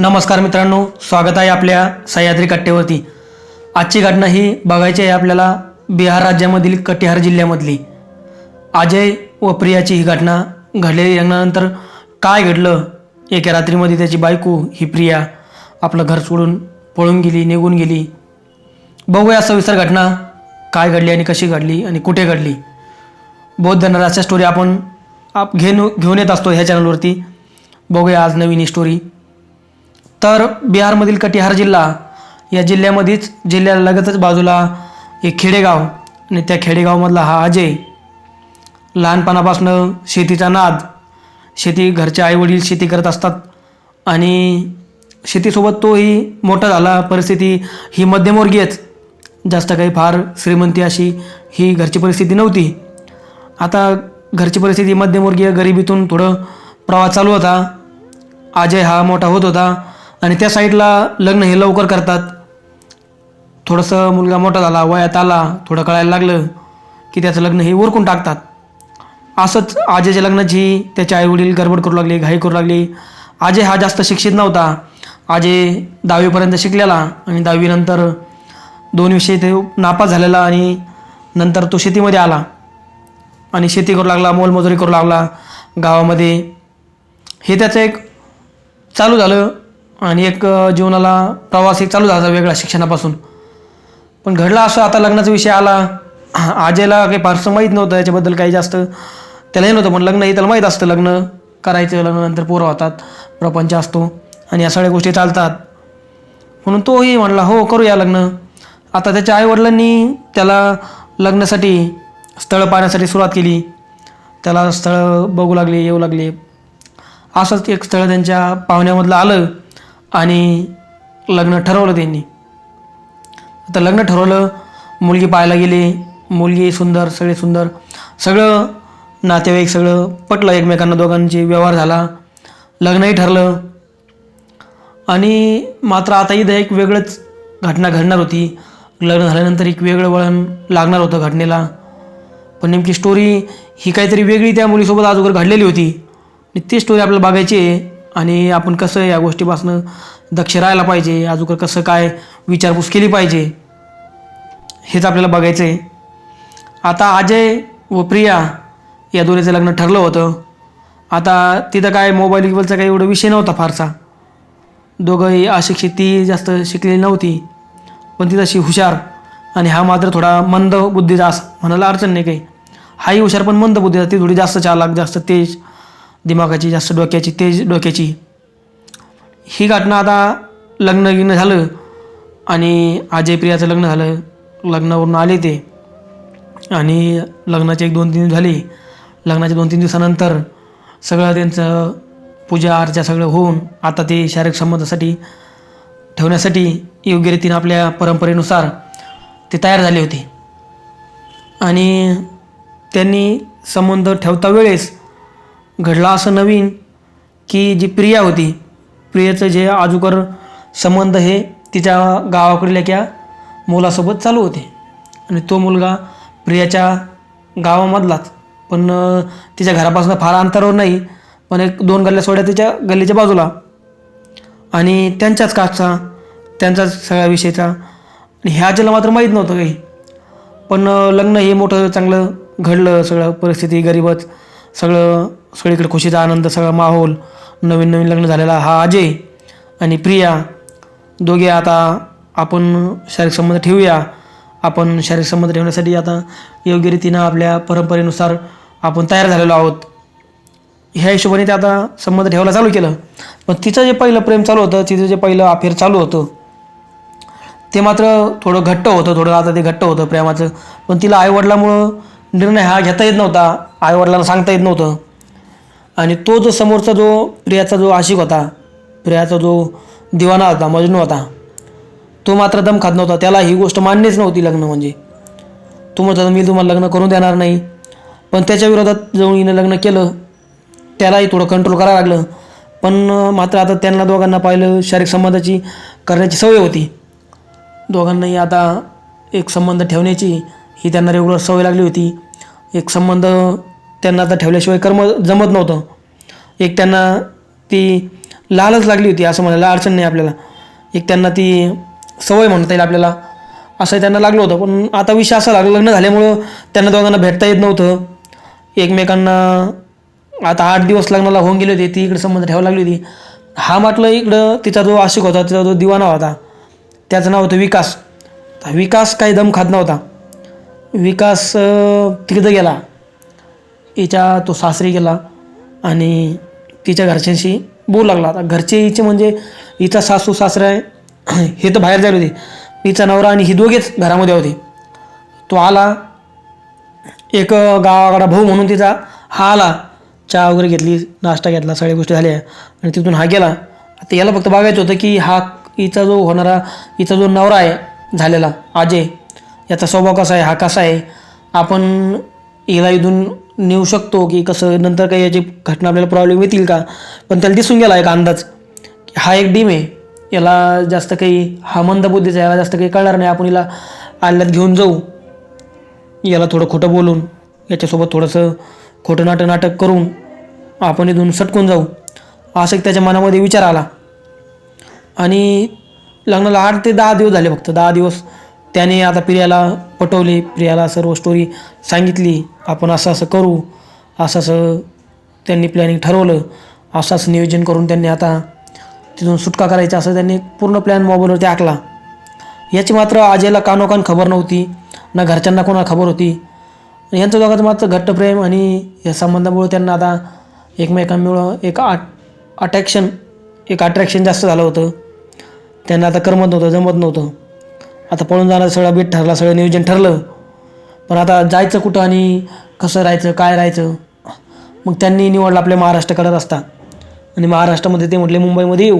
नमस्कार मित्रांनो स्वागत आहे आपल्या सह्याद्री कट्ट्यावरती आजची घटना ही बघायची आहे आपल्याला बिहार राज्यामधील कटिहार जिल्ह्यामधली. अजय व प्रियाची ही घटना घडलेली लग्नानंतर काय घडलं? एका रात्रीमध्ये त्याची बायको ही प्रिया आपलं घर सोडून पळून गेली निघून गेली. बघूया सविस्तर घटना काय घडली आणि कशी घडली आणि कुठे घडली. बौद्ध धनराजच्या स्टोरी आपण आप घेऊन घेऊन येत असतो ह्या चॅनलवरती बघूया आज नवीन ही स्टोरी तर बिहारमधील कटिहार जिल्हा या जिल्ह्यामध्येच जिल्ह्याला लगतच बाजूला एक खेडेगाव आणि त्या खेडेगावमधला हा अजय. लहानपणापासून शेतीचा नाद शेती घरचे आईवडील शेती करत असतात आणि शेतीसोबत तोही मोठा झाला. परिस्थिती ही मध्यमवर्गीयच जास्त काही फार श्रीमंती अशी ही घरची परिस्थिती नव्हती. आता घरची परिस्थिती मध्यमवर्गीय गरिबीतून थोडं प्रवास चालू होता. अजय हा मोठा होत होता. आणि त्या साईडला लग्न हे लवकर करतात. थोडंसं मुलगा मोठा झाला वयात आला थोडं कळायला लागलं की त्याचं लग्न हे ओरकून टाकतात. असंच आजेच्या लग्नाची त्याचे आईवडील गडबड करू लागले घाई करू लागले. आजे हा जास्त शिक्षित नव्हता. आजे दहावीपर्यंत शिकलेला आणि दहावीनंतर दोन विषय ते नापास झालेला आणि नंतर तो शेतीमध्ये आला. आणि शेती करू लागला मोलमजुरी करू लागला. गावामध्ये हे त्याचं एक चालू झालं. आणि एक जीवनाला प्रवास एक चालू झाला वेगळा शिक्षणापासून. पण घडला असं आता लग्नाचा विषय आला. आजेला काही फारसं माहीत नव्हतं याच्याबद्दल काही जास्त त्यालाही नव्हतं पण लग्न हे त्याला माहीत असतं लग्न करायचं लग्नानंतर पोरं होतात प्रपंच असतो आणि या सगळ्या गोष्टी चालतात. म्हणून तोही म्हणला हो करूया लग्न. आता त्याच्या आईवडिलांनी त्याला लग्नासाठी स्थळं पाहण्यासाठी सुरुवात केली. त्याला स्थळं बघू लागले येऊ लागले. असंच एक स्थळ त्यांच्या पाहुण्यामधलं आलं. आणि लग्न ठरवलं त्यांनी. आता लग्न ठरवलं मुलगी पाहायला गेली मुलगी सुंदर सगळे सुंदर सगळं नातेवाईक सगळं पटलं एकमेकांना दोघांचे व्यवहार झाला लग्नही ठरलं. आणि मात्र आता इथं एक वेगळंच घटना घडणार होती. लग्न झाल्यानंतर एक वेगळं वळण लागणार होतं घटनेला. पण नेमकी स्टोरी ही काहीतरी वेगळी त्या मुलीसोबत अगोदर घडलेली होती. आणि ती स्टोरी आपल्याला बघायची आहे. आणि आपण कसं या गोष्टीपासून दक्ष राहायला पाहिजे अजून कसं काय विचारपूस केली पाहिजे हेच आपल्याला बघायचं आहे आता अजय व प्रिया या दोन्हीचं लग्न ठरलं होतं. आता तिथं काय मोबाईल गिबाईलचा काही एवढा विषय नव्हता फारसा. दोघंही अशिक्षित ती जास्त शिकलेली नव्हती. पण ती तशी हुशार आणि हा मात्र थोडा मंद बुद्धीचा असं म्हणायला अडचण नाही काही. हाही हुशार पण मंद बुद्धीचा ती थोडी जास्त चालाक जास्त तेज दिमागाची जास्त डोक्याची तेज डोक्याची. ही घटना आता लग्न गिग्न झालं आणि अजय प्रियाचं लग्न झालं. लग्नावरून आले ते. आणि लग्नाचे एक दोन तीन दिवस झाले. लग्नाच्या दोन तीन दिवसानंतर सगळं त्यांचं पूजा अर्चा सगळं होऊन आता ते शारीरिक संबंधासाठी ठेवण्यासाठी योग्य रीतीनं आपल्या परंपरेनुसार ते तयार झाले होते. आणि त्यांनी संबंध ठेवता वेळेस घडला असं नवीन की जी प्रिया होती प्रियाचं जे आजूकर संबंध हे तिच्या गावाकडील एका मुलासोबत चालू होते. आणि तो मुलगा प्रियाच्या गावामधलाच. पण तिच्या घरापासून फार अंतरावर नाही पण एक दोन गल्ल्या सोड्या तिच्या गल्लीच्या बाजूला. आणि त्यांच्याच काचा त्यांचाच सगळ्या विषयीचा आणि ह्या मात्र माहीत नव्हतं काही. पण लग्न हे मोठं चांगलं घडलं सगळं परिस्थिती गरीबच सगळं सगळीकडे खुशीचा आनंद सगळा माहोल नवीन नवीन लग्न झालेला हा अजय आणि प्रिया. दोघे आता आपण शारीरिक संबंध ठेवूया. आपण शारीरिक संबंध ठेवण्यासाठी आता योग्य रीतीनं आपल्या परंपरेनुसार आपण तयार झालेलो आहोत. ह्या हिशोबाने ते आता संबंध ठेवायला चालू केलं. पण तिचं जे पहिलं प्रेम चालू होतं तिचं जे पहिलं अफेअर चालू होतं ते मात्र थोडं घट्ट होतं थोडं आता ते घट्ट होतं प्रेमाचं. पण तिला आईवडिलामुळं निर्णय हा घेता येत नव्हता. आईवडिलांना सांगता येत नव्हतं. आणि तो जो समोरचा जो प्रियाचा जो आशिक होता प्रियाचा जो दिवाना होता मजनू होता तो मात्र दम खात नव्हता. त्याला ही गोष्ट मान्यच नव्हती लग्न म्हणजे. तो म्हणत मी तुम्हाला लग्न करून देणार नाही. पण त्याच्या विरोधात जाऊन हिनं लग्न केलं त्यालाही थोडं कंट्रोल करावं लागलं. पण मात्र आता त्यांना दोघांना पाहिलं शारीरिक संबंधाची करण्याची सवय होती. दोघांनाही आता एक संबंध ठेवण्याची ही त्यांना रेग्युलर सवय लागली होती. एक संबंध त्यांना आता ठेवल्याशिवाय कर्म जमत नव्हतं. एक त्यांना ती लालच लागली होती असं म्हणायला अडचण नाही आपल्याला. एक त्यांना ती सवय म्हणता येईल आपल्याला. असं त्यांना लागलं होतं पण आता विषय असा लागला लग्न झाल्यामुळं त्यांना दोघांना भेटता येत नव्हतं. एकमेकांना आता आठ दिवस लग्नाला होऊन गेले होते ती इकडे संबंध ठेवायला लागली होती. हा म्हटलं इकडं तिचा जो आशिक होता तिचा जो दिवाना होता त्याचं नाव होतं विकास. विकास काही दम खात नव्हता. विकास तिकडं गेला. हिच्या तो सासरी गेला आणि तिच्या घरच्यांशी बोलू लागला. आता घरचे हिचे म्हणजे हिचा सासू सासरा आहे हे तर बाहेर जायला होते. हिचा नवरा आणि ही दोघेच घरामध्ये होते. तो आला एक गावाकडा भाऊ म्हणून तिचा हा आला चहा वगैरे घेतली नाश्ता घेतला सगळ्या गोष्टी झाल्या. आणि तिथून हा गेला. आता याला फक्त बघायचं होतं की हा हिचा जो होणारा हिचा जो नवरा आहे झालेला अजय याचा स्वभाव कसा आहे हा कसा आहे? आपण हिला इथून नेऊ शकतो की कसं नंतर काही याची घटना आपल्याला प्रॉब्लेम येतील का? पण त्याला दिसून गेला एक अंदाज की हा एक डीम आहे. याला जास्त काही हा मंदबुद्धीचा याला जास्त काही कळणार नाही. आपण हिला आल्यात घेऊन जाऊ. याला थोडं खोटं बोलून याच्यासोबत थोडंसं खोटं नाटक नाटक करून आपण इथून सटकून जाऊ असं एक त्याच्या मनामध्ये विचार आला. आणि लग्नाला आठ ते दहा दिवस झाले फक्त दहा दिवस. त्याने आता प्रियाला पटवले. प्रियाला सर्व स्टोरी सांगितली. आपण असं असं करू. असं असं त्यांनी प्लॅनिंग ठरवलं. असं असं नियोजन करून त्यांनी आता तिथून सुटका करायची असं त्यांनी पूर्ण प्लॅन मोबाईलवरती आखला. याची मात्र अजयला कानोकान खबर नव्हती. ना घरच्यांना कोणाला खबर होती. आणि यांचं दोघांचं मात्र घट्ट प्रेम आणि या संबंधामुळे त्यांना आता एकमेकांमुळं एक आट अट्रॅक्शन एक अट्रॅक्शन जास्त झालं होतं. त्यांना आता करमत नव्हतं जमत नव्हतं. आता पळून जाणार सगळं बीट ठरला सगळं नियोजन ठरलं. पण आता जायचं कुठं आणि कसं राहायचं काय राहायचं? मग त्यांनी निवडलं आपल्या महाराष्ट्राकडे रस्ता आणि महाराष्ट्रामध्ये ते म्हटले मुंबईमध्ये येऊ.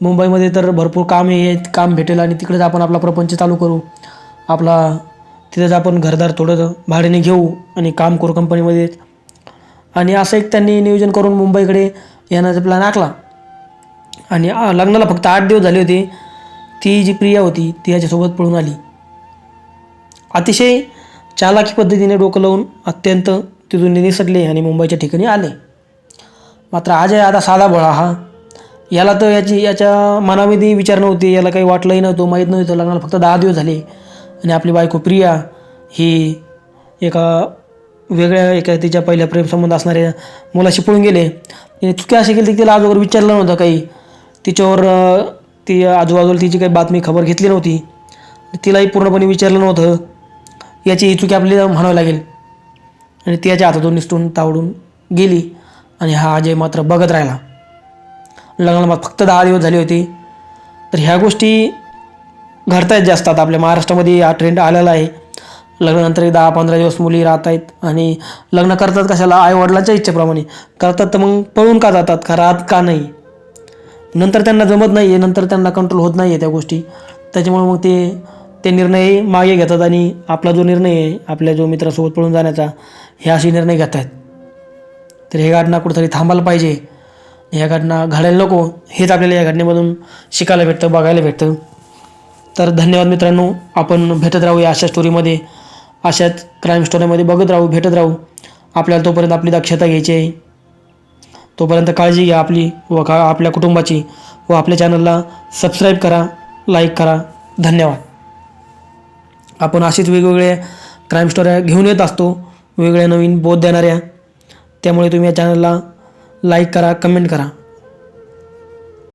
मुंबईमध्ये तर भरपूर काम आहेत काम भेटेल आणि तिकडेच आपण आपला प्रपंच चालू करू. आपला तिथेच आपण घरदार थोडं भाड्याने घेऊ आणि काम करू कंपनीमध्ये. आणि असं एक त्यांनी नियोजन करून मुंबईकडे येण्याचा प्लॅन आखला. आणि लग्नाला फक्त आठ दिवस झाले होते. ती जी प्रिया होती ती याच्यासोबत पळून आली. अतिशय चालाकी पद्धतीने डोकं लावून अत्यंत तिथून निसटले आणि मुंबईच्या ठिकाणी आले. मात्र अजय आता साधा बळा हा. याला तर याची याच्या मनामध्ये विचार नव्हते याला काही वाटलंही नव्हतं माहीत नव्हतं. लग्नाला फक्त दहा दिवस झाले आणि आपली बायको प्रिया ही एका वेगळ्या एका तिच्या पहिल्या प्रेमसंबंध असणाऱ्या मुलाशी पळून गेले. तिने चुकी अशी केली की तिला आजोबर विचारलं नव्हतं काही. तिच्यावर ती आजूबाजूला तिची काही बातमी खबर घेतली नव्हती. तिलाही पूर्णपणे विचारलं नव्हतं. याची ही चुकी आपल्याला म्हणावी लागेल. आणि ती याच्या हातातून निसटून तावडून गेली आणि हा अजय मात्र बघत राहिला. लग्नाला मग फक्त दहा दिवस झाले होते. तर ह्या गोष्टी घडतायत जास्त. आता आपल्या महाराष्ट्रामध्ये हा ट्रेंड आलेला आहे. लग्नानंतर दहा पंधरा दिवस मुली राहत आहेत आणि लग्न करतात कशाला? आईवडिलाच्या इच्छेप्रमाणे. करतात तर मग पळून का जातात? का राहत का नाही? नंतर त्यांना जमत नाही आहे नंतर त्यांना कंट्रोल होत नाही आहे त्या गोष्टी. त्याच्यामुळे मग ते ते निर्णय मागे घेतात आणि आपला जो निर्णय आहे आपल्या जो मित्रासोबत पळून जाण्याचा हे असे निर्णय घेत आहेत तर हे घटना कुठेतरी थांबायला पाहिजे. ह्या घटना घडायला नको. हेच आपल्याला या घटनेमधून शिकायला भेटतं बघायला भेटतं. तर धन्यवाद मित्रांनो. आपण भेटत राहू या अशा स्टोरीमध्ये अशाच क्राईम स्टोरीमध्ये बघत राहू भेटत राहू. आपल्याला तोपर्यंत आपली दक्षता घ्यायची आहे. तोपर्यंत काळजी घ्या आपली व का आपल्या कुटुंबाची व आपल्या चॅनलला सबस्क्राईब करा लाईक करा. धन्यवाद. आपण अशीच वेगवेगळ्या क्राईम स्टोऱ्या घेऊन येत असतो. वेगळ्या नवीन बोध देणाऱ्या. त्यामुळे तुम्ही या चॅनलला लाईक करा कमेंट करा.